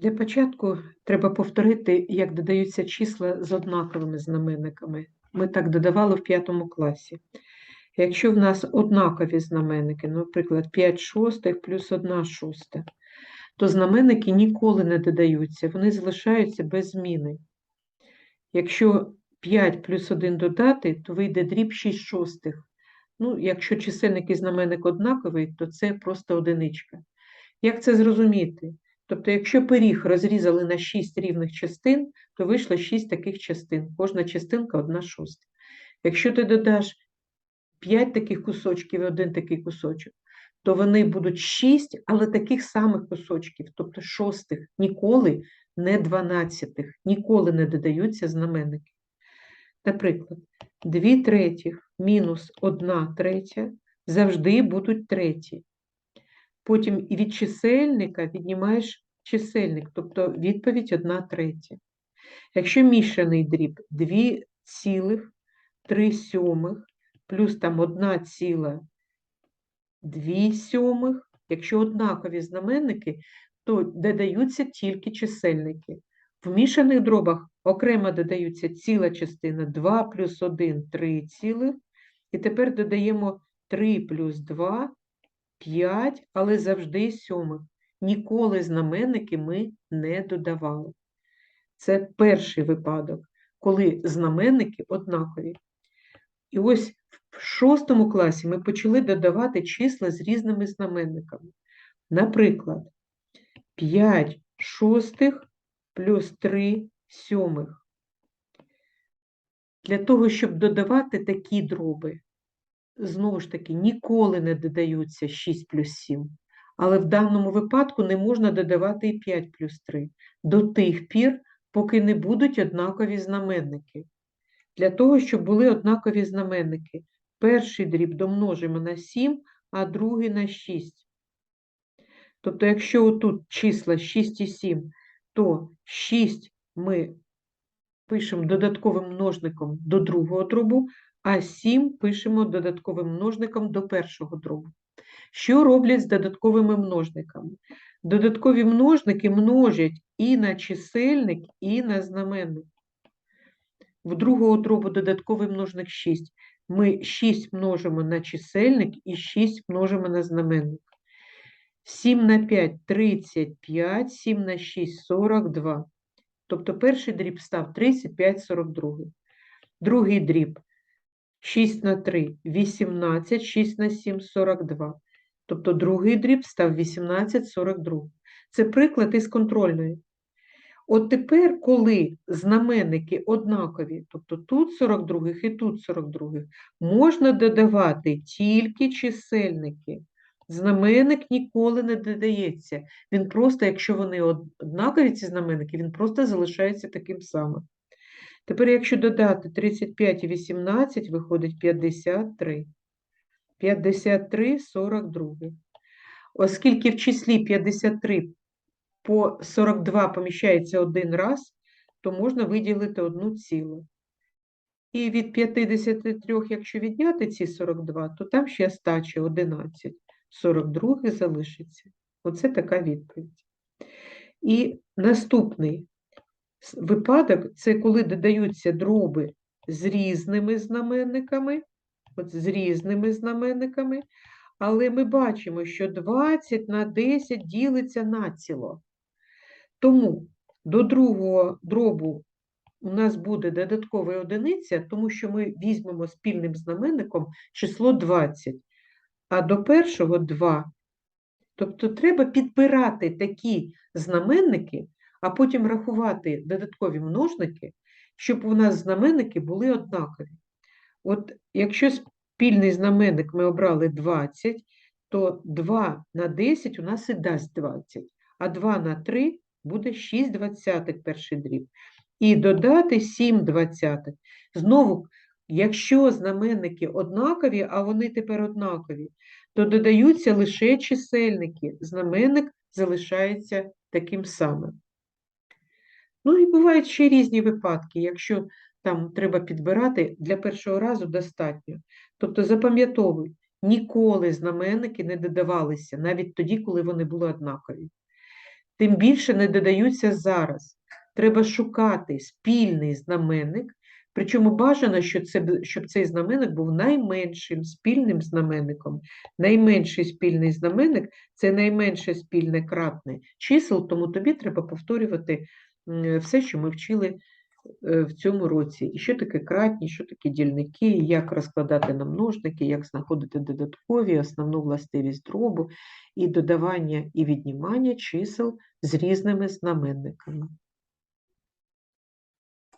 Для початку треба повторити, як додаються числа з однаковими знаменниками. Ми так додавали в п'ятому класі. Якщо в нас однакові знаменники, наприклад, 5 шостих плюс 1 шоста, то знаменники ніколи не додаються, вони залишаються без зміни. Якщо 5 плюс 1 додати, то вийде дріб 6 шостих. Ну, якщо чисельник і знаменник однаковий, то це просто одиничка. Як це зрозуміти? Тобто, якщо пиріг розрізали на 6 рівних частин, то вийшло 6 таких частин. Кожна частинка одна шоста. Якщо ти додаш 5 таких кусочків і один такий кусочок, то вони будуть 6, але таких самих кусочків, тобто шостих, ніколи не дванадцятих, ніколи не додаються знаменники. Наприклад, 2 третіх мінус 1 третя завжди будуть треті. Потім і від чисельника віднімаєш чисельник, тобто відповідь 1 третя. Якщо мішаний дріб 2 цілих 3 сьомих плюс там 1 ціла 2 сьомих, якщо однакові знаменники, то додаються тільки чисельники. В мішаних дробах окремо додаються ціла частина 2 плюс 1 3 цілих. І тепер додаємо 3 плюс 2 5, але завжди сьомих. Ніколи знаменники ми не додавали. Це перший випадок, коли знаменники однакові. І ось в шостому класі ми почали додавати числа з різними знаменниками. Наприклад, 5 шостих плюс 3 сьомих. Для того, щоб додавати такі дроби, знову ж таки, ніколи не додаються 6 плюс 7. Але в даному випадку не можна додавати і 5 плюс 3 до тих пір, поки не будуть однакові знаменники. Для того, щоб були однакові знаменники, перший дріб домножимо на 7, а другий на 6. Тобто, якщо отут числа 6 і 7, то 6 ми пишемо додатковим множником до другого дробу, а 7 пишемо додатковим множником до першого дробу. Що роблять з додатковими множниками? Додаткові множники множать і на чисельник, і на знаменник. В другого дробу додатковий множник 6. Ми 6 множимо на чисельник і 6 множимо на знаменник. 7 на 5 35, 7 на 6 42. Тобто перший дріб став 35, 42. Другий дріб 6 на 3 18, 6 на 7 42. Тобто другий дріб став 18, 42. Це приклад із контрольної. От тепер, коли знаменники однакові, тобто тут 42 і тут 42, можна додавати тільки чисельники. Знаменник ніколи не додається. Він просто, якщо вони однакові, ці знаменники, він просто залишається таким самим. Тепер, якщо додати 35 і 18, виходить 53. 53, 42. Оскільки в числі 53 по 42 поміщається один раз, то можна виділити одну цілу. І від 53, якщо відняти ці 42, то там ще стача 11. 42 залишиться. Оце така відповідь. І наступний випадок це коли додаються дроби з різними знаменниками, от з різними знаменниками, але ми бачимо, що 20 на 10 ділиться націло. Тому до другого дробу у нас буде додаткова одиниця, тому що ми візьмемо спільним знаменником число 20, а до першого 2. Тобто треба підбирати такі знаменники, а потім рахувати додаткові множники, щоб у нас знаменники були однакові. От якщо спільний знаменник ми обрали 20, то 2 на 10 у нас і дасть 20, а 2 на 3 буде 6 двадцятих перший дріб. І додати 7 двадцятих. Знову, якщо знаменники однакові, а вони тепер однакові, то додаються лише чисельники. Знаменник залишається таким самим. Ну і бувають ще різні випадки, якщо там треба підбирати, для першого разу достатньо. Тобто запам'ятовуй, ніколи знаменники не додавалися, навіть тоді, коли вони були однакові. тим більше не додаються зараз. Треба шукати спільний знаменник, причому бажано, щоб цей знаменник був найменшим спільним знаменником. Найменший спільний знаменник це найменше спільне кратне чисел, тому тобі треба повторювати все, що ми вчили е, в цьому році. І що таке кратні, що таке дільники, як розкладати на множники, як знаходити додаткові, основну властивість дробу і додавання і віднімання чисел з різними знаменниками.